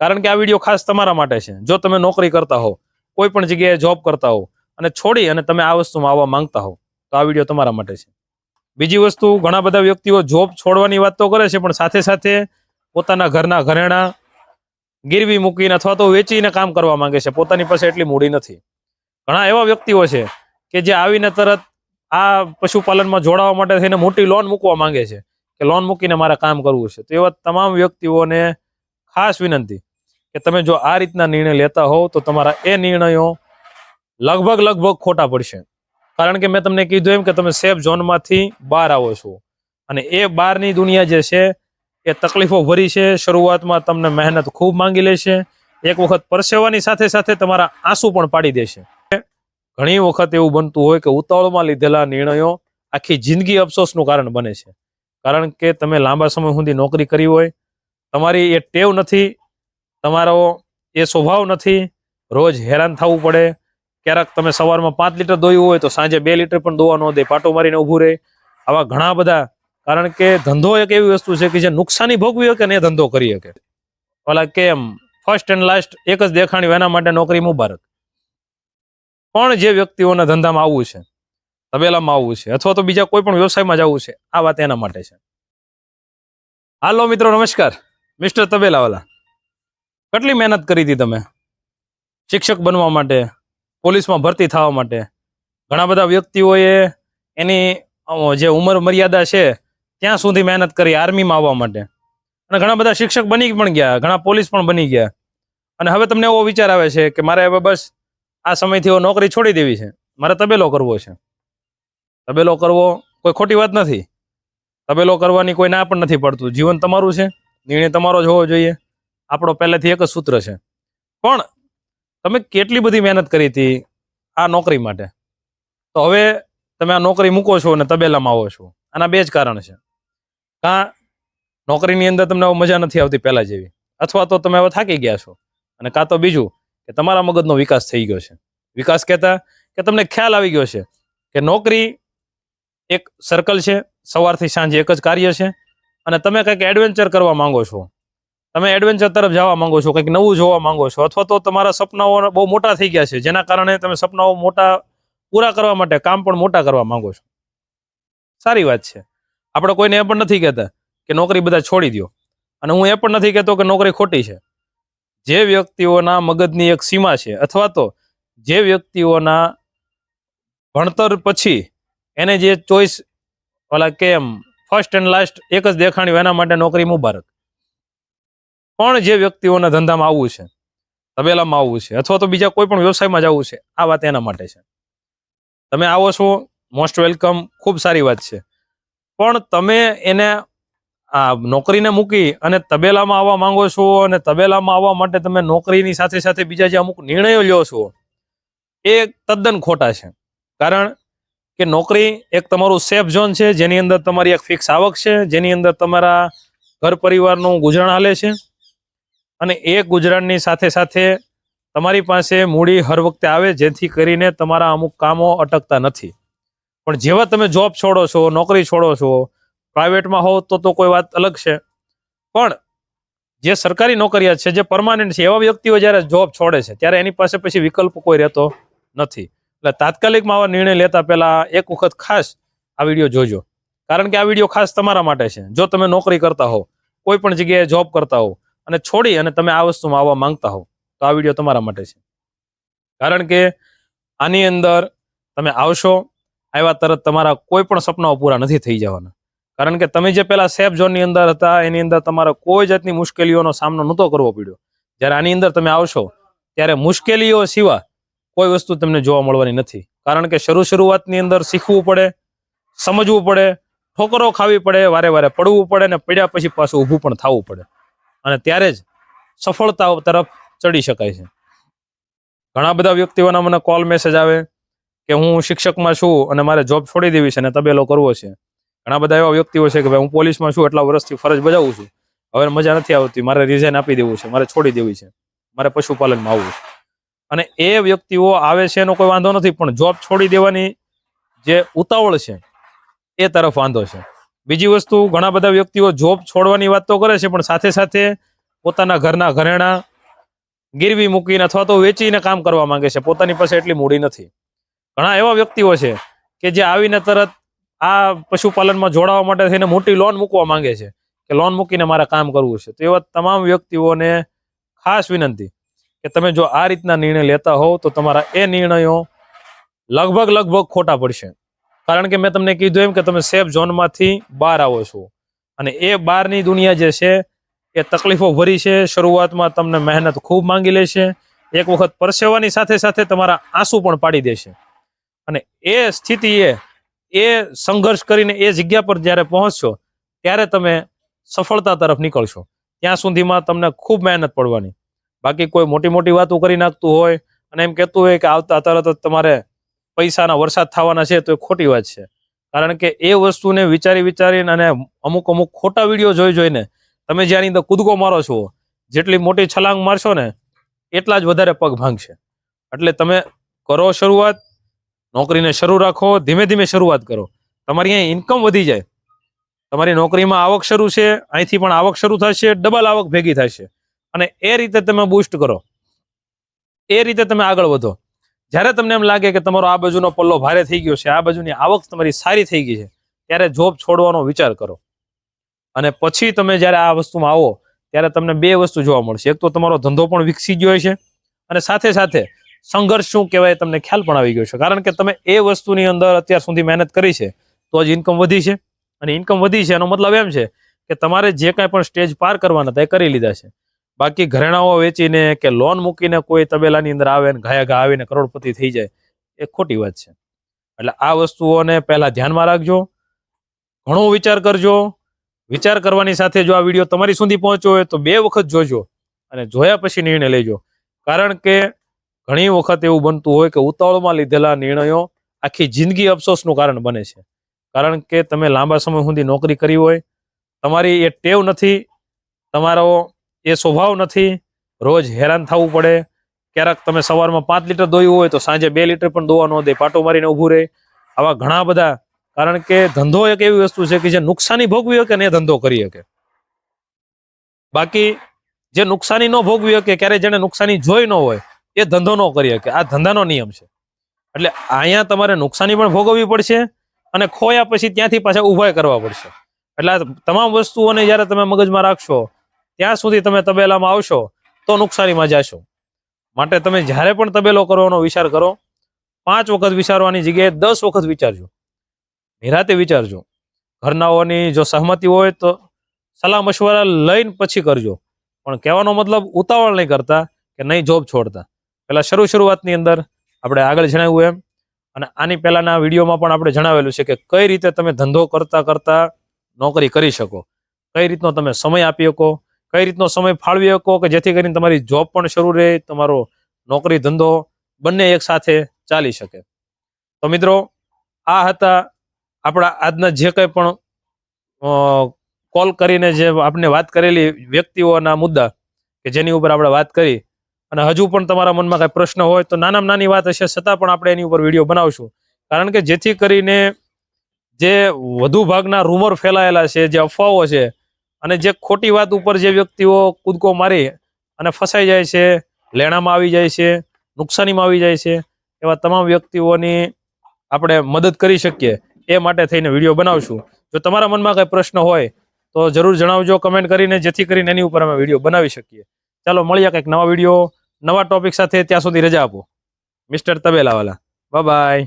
કારણ કે આ વીડિયો ખાસ તમારા માટે છે. જો તમે નોકરી કરતા હો, કોઈ પણ જગ્યાએ જોબ કરતા હો અને છોડી અને તમે આ વસ્તુમાં આવવા માંગતા હો, તો આ વીડિયો તમારા માટે છે. બીજી વસ્તુ, ઘણા બધા વ્યક્તિઓ જોબ છોડવાની વાત તો કરે છે, પણ સાથે સાથે પોતાના ઘરના ઘરેણા ગીરવી મૂકીને અથવા તો વેચીને કામ કરવા માંગે છે. પોતાની પાસે એટલી મૂડી નથી. ઘણા એવા વ્યક્તિઓ છે કે જે આવીને તરત આ પશુપાલનમાં જોડાવા માટે થઈને મોટી લોન મૂકવા માંગે છે કે લોન મૂકીને મારે કામ કરવું છે. તો એવા તમામ વ્યક્તિઓને ખાસ વિનંતી. કે તમે જો આ રીતના નિર્ણય લેતા હોવ, તો તમારા એ નિર્ણયો લગભગ લગભગ ખોટા પડશે. કારણ કે મેં તમને કીધું એમ કે તમે સેફ ઝોનમાંથી બહાર આવો છો. અને એ બહારની દુનિયા જે છે, એ તકલીફો ભરી છે. શરૂઆતમાં તમને મહેનત ખૂબ માંગી લેશે. એક વખત પરસેવાની સાથે સાથે તમારા આંસુ પણ પાડી દેશે. ઘણી વખત એવું બનતું હોય કે ઉતાવળમાં લીધેલા નિર્ણયો આખી જિંદગી અફસોસનું કારણ બને છે. કારણ કે તમે લાંબા સમય સુધી નોકરી કરી હોય, તમારી એ ટેવ નથી તમારો એ સ્વભાવ નથી, રોજ હેરાન થવું પડે. ક્યારેક તમે સવારમાં પાંચ લીટર દોયું હોય તો સાંજે બે લીટર પણ દોવા ન દે, પાટો મારીને ઊભું રહે. આવા ઘણા બધા, કારણ કે ધંધો એક એવી વસ્તુ છે કે જે નુકસાની ભોગવી શકે ને એ ધંધો કરી શકે. ઓલા કેમ ફર્સ્ટ એન્ડ લાસ્ટ એક જ દેખાણી એના માટે નોકરી મુબારક પણ જે વ્યક્તિઓના ધંધામાં આવવું છે, તબેલામાં આવવું છે, અથવા તો બીજા કોઈ પણ વ્યવસાયમાં જવું છે, આ વાત એના માટે છે. હાલો મિત્રો, નમસ્કાર. મિસ્ટર તબેલાવાલા. કેટલી મહેનત કરી હતી તમે? શિક્ષક બનવા માટે, પોલીસમાં ભરતી થવા માટે. ઘણા બધા વ્યક્તિઓએ એની જે ઉંમર મર્યાદા છે, ત્યાં સુધી મહેનત કરી આર્મીમાં આવવા માટે. અને ઘણા બધા શિક્ષક બની પણ ગયા, ઘણા પોલીસ પણ બની ગયા. અને હવે તમને એવો વિચાર આવે છે કે મારે હવે બસ આ સમયથી નોકરી છોડી દેવી છે. મારે તબેલો કરવો છે. તબેલો કરવો કોઈ ખોટી વાત નથી. તબેલો કરવાની કોઈ ના પણ નથી પડતું. જીવન તમારું છે. નિર્ણય તમારો જ હોવો જોઈએ. આપણો પહેલેથી એક જ સૂત્ર છે. પણ તમે કેટલી બધી મહેનત કરી હતી આ નોકરી માટે? તો હવે તમે આ નોકરી મૂકો છો અને તબેલામાં આવો છો. આના બે જ કારણ છે. કાં નોકરીની અંદર તમને મજા નથી આવતી પહેલાં જેવી? અથવા તો તમે હવે થાકી ગયા છો. અને કાં તો બીજું કે તમારા મગજનો વિકાસ થઈ ગયો છે. વિકાસ કહેતા કે તમને ખ્યાલ આવી ગયો છે કે નોકરી એક સર્કલ છે. સવારથી સાંજે એક જ કાર્ય છે. અને તમે કંઈક એડવેન્ચર કરવા માંગો છો. તમે એડવેન્ચર તરફ જવા માંગો છો, કંઈક નવું જોવા માંગો છો, અથવા તો તમારા સપનાઓ બહુ મોટા થઈ ગયા છે, જેના કારણે તમે સપનાઓ મોટા પૂરા કરવા માટે કામ પણ મોટા કરવા માંગો છો. સારી વાત છે. આપણે કોઈને એ પણ નથી કહેતા કે નોકરી બધા છોડી દો અને હું એ પણ નથી કહેતો કે નોકરી ખોટી છે. જે વ્યક્તિઓના મગજની એક સીમા છે, અથવા તો જે વ્યક્તિઓના ભણતર પછી એને જે ચોઈસ ઓલા કેમ ફર્સ્ટ એન્ડ લાસ્ટ એક જ દેખાણી એના માટે નોકરી મુબારક. પણ જે વ્યક્તિઓને ધંધામાં આવવું છે, તબેલામાં આવવું છે, અથવા તો બીજા કોઈ પણ વ્યવસાયમાં જવું છે, આ વાત એના માટે છે. તમે આવો છો મોસ્ટ વેલકમ ખૂબ સારી વાત છે. પણ તમે એને આ નોકરીને મૂકી અને તબેલામાં આવવા માંગો છો અને તબેલામાં આવવા માટે તમે નોકરીની સાથે સાથે બીજા જે અમુક નિર્ણયો લ્યો છો, એ તદ્દન ખોટા છે. કારણ કે નોકરી એક તમારું સેફ ઝોન છે, જેની અંદર તમારી એક ફિક્સ આવક છે, જેની અંદર તમારા ઘર પરિવારનું ગુજરાન હાલે છે અને એ ગુજરાનની સાથે સાથે તમારી પાસે મૂડી હર વખતે આવે, જેથી કરીને તમારા અમુક કામો અટકતા નથી. પણ જેવા તમે જોબ છોડો છો, નોકરી છોડો છો પ્રાઇવેટમાં હોવ તો તો કોઈ વાત અલગ છે. પણ જે સરકારી નોકરિયાત છે, જે પરમાનન્ટ છે, એવા વ્યક્તિઓ જ્યારે જોબ છોડે છે, ત્યારે એની પાસે પછી વિકલ્પ કોઈ રહેતો નથી. એટલે તાત્કાલિકમાં આવા નિર્ણય લેતા પહેલા એક વખત ખાસ આ વીડિયો જોજો. કારણ કે આ વીડિયો ખાસ તમારા માટે છે. જો તમે નોકરી કરતા હો કોઈ પણ જગ્યાએ જોબ કરતા હો અને છોડી અને તમે આ વસ્તુમાં આવવા માંગતા હો તો આ વીડિયો તમારા માટે છે. કારણ કે આની અંદર તમે આવશો, આવ્યા તરત તમારા કોઈ પણ સપનાઓ પૂરા નથી થઈ જવાના. કારણ કે તમે જે પેલા સેફ ઝોનની અંદર હતા, એની અંદર તમારે કોઈ જાતની મુશ્કેલીઓનો સામનો નહોતો કરવો પડ્યો. જ્યારે આની અંદર તમે આવશો, ત્યારે મુશ્કેલીઓ સિવાય કોઈ વસ્તુ તમને જોવા મળવાની નથી. કારણ કે શરૂ શરૂઆતની અંદર શીખવું પડે, સમજવું પડે, ઠોકરો ખાવી પડે, વારે વારે પડવું પડે અને પડ્યા પછી પાછું ઊભું પણ થવું પડે. અને ત્યારે જ સફળતા તરફ ચડી શકાય છે. ઘણા બધા વ્યક્તિઓના મને કોલ મેસેજ આવે કે હું શિક્ષકમાં છું અને મારે જોબ છોડી દેવી છે અને તબેલો કરવો છે. ઘણા બધા એવા વ્યક્તિઓ છે કે ભાઈ હું પોલીસમાં છું એટલા વર્ષથી ફરજ બજાવું છું. હવે મજા નથી આવતી, મારે રિઝાઇન આપી દેવું છે, મારે છોડી દેવી છે, મારે પશુપાલનમાં આવવું છે. અને એ વ્યક્તિઓ આવે છે એનો કોઈ વાંધો નથી, પણ જોબ છોડી દેવાની જે ઉતાવળ છે એ તરફ વાંધો છે. બીજી વસ્તુ, ઘણા બધા વ્યક્તિઓ જોબ છોડવાની વાત તો કરે છે, પણ સાથે સાથે પોતાના ઘરના ઘરેણા ગીરવી મૂકીને અથવા તો વેચીને કામ કરવા માંગે છે. પોતાની પાસે એટલી મૂડી નથી. ઘણા એવા વ્યક્તિઓ છે કે જે આવીને તરત આ પશુપાલનમાં જોડાવા માટે થઈને મોટી લોન મૂકવા માંગે છે કે લોન મૂકીને મારે કામ કરવું છે. તો એવા તમામ વ્યક્તિઓને ખાસ વિનંતી કે તમે જો આ રીતના નિર્ણય લેતા હોવ તો તમારા એ નિર્ણયો લગભગ લગભગ ખોટા પડશે. કારણ કે મેં તમને કીધું એમ કે તમે સેફ ઝોનમાંથી બહાર આવો છો. અને એ બહારની દુનિયા જે છે, એ તકલીફો ભરી છે. શરૂઆતમાં તમને મહેનત ખૂબ માંગી લેશે એક વખત પરસેવાની સાથે સાથે તમારા આંસુ પણ પાડી દેશે અને એ સ્થિતિએ એ સંઘર્ષ કરીને એ જગ્યા પર જ્યારે પહોંચશો, ત્યારે તમે સફળતા તરફ નીકળશો. ત્યાં સુધીમાં તમને ખૂબ મહેનત પડવાની. બાકી કોઈ મોટી મોટી વાતો કરી નાખતું હોય અને એમ કહેતું હોય કે આવતા તરત જ તમારે પૈસાના વરસાદ થવાના છે તો એ ખોટી વાત છે. કારણ કે એ વસ્તુને વિચારી વિચારીને અને અમુક અમુક ખોટા વીડિયો જોઈ જોઈને તમે જ્યાંની અંદર કૂદકો મારો છો, જેટલી મોટી છલાંગ મારશો ને એટલા જ વધારે પગ ભાંગશે. એટલે તમે કરો શરૂઆત, નોકરીને શરૂ રાખો, ધીમે ધીમે શરૂઆત કરો. તમારી અહીં ઇન્કમ વધી જાય. તમારી નોકરીમાં આવક શરૂ છે, અહીંથી પણ આવક શરૂ થશે ડબલ આવક ભેગી થશે. અને એ રીતે તમે બૂસ્ટ કરો. એ રીતે તમે આગળ વધો. જ્યારે તમને એમ લાગે કે તમારો આ બાજુનો પલ્લો ભારે થઈ ગયો છે, આ બાજુની આવક તમારી સારી થઈ ગઈ છે, ત્યારે જોબ છોડવાનો વિચાર કરો. અને પછી તમે જ્યારે આ વસ્તુમાં આવો, ત્યારે તમને બે વસ્તુ જોવા મળશે. એક તો તમારો ધંધો પણ વિકસી ગયો છે અને સાથે સાથે સંઘર્ષ શું કહેવાય તમને ખ્યાલ પણ આવી ગયો છે. કારણ કે તમે એ વસ્તુની અંદર અત્યાર સુધી મહેનત કરી છે, તો જ ઇન્કમ વધી છે. અને ઇન્કમ વધી છે, એનો મતલબ એમ છે કે તમારે જે કાંઈ પણ સ્ટેજ પાર કરવાના હતા એ કરી લીધા છે. બાકી ઘરેણાઓ વેચીને કે લોન મૂકીને કોઈ તબેલાની અંદર આવે ને ઘાયા ઘા આવીને કરોડપતિ થઈ જાય, એ ખોટી વાત છે. એટલે આ વસ્તુઓને પહેલાં ધ્યાનમાં રાખજો, ઘણો વિચાર કરજો, વિચાર કરવાની સાથે જો આ વીડિયો તમારી સુધી પહોંચ્યો હોય તો બે વખત જોજો અને જોયા પછી નિર્ણય લેજો. કારણ કે ઘણી વખત એવું બનતું હોય કે ઉતાવળમાં લીધેલા નિર્ણયો આખી જિંદગી અફસોસનું કારણ બને છે. કારણ કે તમે લાંબા સમય સુધી નોકરી કરી હોય, તમારી એ ટેવ નથી, તમારો એ સ્વભાવ નથી. રોજ હેરાન થવું પડે. ક્યારેક તમે સવારમાં પાંચ લીટર દોયું હોય તો સાંજે બે લીટર પણ દોવા ન દે, પાટો મારીને ઊભું રહે. આવા ઘણા બધા, કારણ કે ધંધો એક એવી વસ્તુ છે કે જે નુકસાની ભોગવી શકે ને એ ધંધો કરી શકે. બાકી જે નુકસાની ન ભોગવી શકે ક્યારે જેને નુકસાની જોઈ ન હોય, એ ધંધો ન કરી શકે. આ ધંધાનો નિયમ છે. એટલે અહીંયા તમારે નુકસાની પણ ભોગવવી પડશે અને ખોયા પછી ત્યાંથી પાછા ઊભા કરવા પડશે. એટલે તમામ વસ્તુઓને જ્યારે તમે મગજમાં રાખશો ત્યાં સુધી તમે તબેલામાં આવશો તો નુકસાનીમાં જાશો. માટે તમે જ્યારે પણ તબેલો કરવાનો વિચાર કરો, પાંચ વખત વિચારવાની જગ્યાએ દસ વખત વિચારજો. નિરાતે વિચારજો. ઘરનાઓની જો સહમતિ હોય તો સલાહ મશવરા લઈને પછી કરજો. પણ કહેવાનો મતલબ ઉતાવળ નહીં કરતા કે નહીં જોબ છોડતા. પહેલાં શરૂ શરૂઆતની અંદર આપણે આગળ જણાવ્યું એમ. અને આની પહેલાંના વિડીયોમાં પણ આપણે જણાવેલું છે કે કઈ રીતે તમે ધંધો કરતાં કરતાં નોકરી કરી શકો. કઈ રીતનો તમે સમય આપી શકો. કઈ રીતનો સમય ફાળવી શકો કે જેથી કરીને તમારી જોબ પણ શરૂ રહે, તમારો નોકરી ધંધો બંને એક સાથે ચાલી શકે. તો મિત્રો, આ હતા આપણા આજના જે કંઈ પણ કોલ કરીને જે આપણે વાત કરેલી વ્યક્તિઓના મુદ્દા કે જેની ઉપર આપણે વાત કરી અને હજુ પણ તમારા મનમાં કાંઈ પ્રશ્ન હોય તો નાનામાં નાની વાત હશે, છતાં પણ આપણે એની ઉપર વીડિયો બનાવશું. કારણ કે જેથી કરીને જે વધુ ભાગના રૂમર ફેલાયેલા છે, જે અફવાઓ છે અને જે ખોટી વાત ઉપર જે વ્યક્તિઓ કૂદકો મારી અને ફસાઈ જાય છે, લેણામાં આવી જાય છે, નુકસાનીમાં આવી જાય છે, એવા તમામ વ્યક્તિઓની આપણે મદદ કરી શકીએ એ માટે થઈને વીડિયો બનાવશું. જો તમારા મનમાં કંઈ પ્રશ્ન હોય, તો જરૂર જણાવજો કમેન્ટ કરીને, જેથી કરીને એની ઉપર અમે વીડિયો બનાવી શકીએ. ચાલો, મળીએ કંઈક નવા વીડિયો, નવા ટોપિક સાથે ત્યાં સુધી રજા આપો. મિસ્ટર તબેલાવાલા. બાય